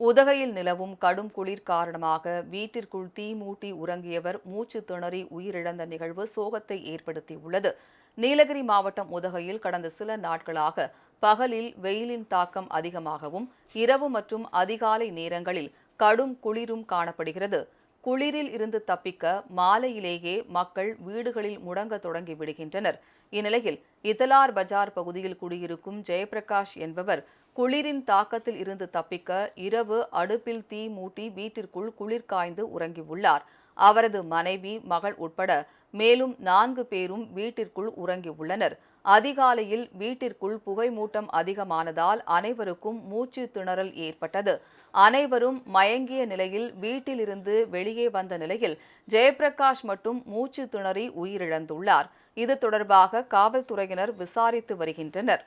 உதகையில் நிலவும் கடும் குளிர் காரணமாக வீட்டிற்குள் தீ மூட்டி உறங்கியவர் மூச்சு திணறி உயிரிழந்த நிகழ்வு சோகத்தை ஏற்படுத்தியுள்ளது. நீலகிரி மாவட்டம் உதகையில் கடந்த சில நாட்களாக பகலில் வெயிலின் தாக்கம் அதிகமாகவும் இரவு மற்றும் அதிகாலை நேரங்களில் கடும் குளிரும் காணப்படுகிறது. குளிரில் இருந்து தப்பிக்க மாலையிலேயே மக்கள் வீடுகளில் முடங்க தொடங்கி விடுகின்றனர். இந்நிலையில் இதலார் பஜார் பகுதியில் குடியிருக்கும் ஜெயபிரகாஷ் என்பவர் குளிரின் தாக்கத்தில் இருந்து தப்பிக்க இரவு அடுப்பில் தீ மூட்டி வீட்டிற்குள் குளிர் காய்ந்து உறங்கியுள்ளார். அவரது மனைவி மகள் உட்பட மேலும் நான்கு பேரும் வீட்டிற்குள் உறங்கியுள்ளனர். அதிகாலையில் வீட்டிற்குள் புகை மூட்டம் அதிகமானதால் அனைவருக்கும் மூச்சு திணறல் ஏற்பட்டது. அனைவரும் மயங்கிய நிலையில் வீட்டிலிருந்து வெளியே வந்த நிலையில் ஜெயபிரகாஷ் மட்டும் மூச்சு திணறி உயிரிழந்துள்ளார். இது தொடர்பாக காவல்துறையினர் விசாரித்து வருகின்றனர்.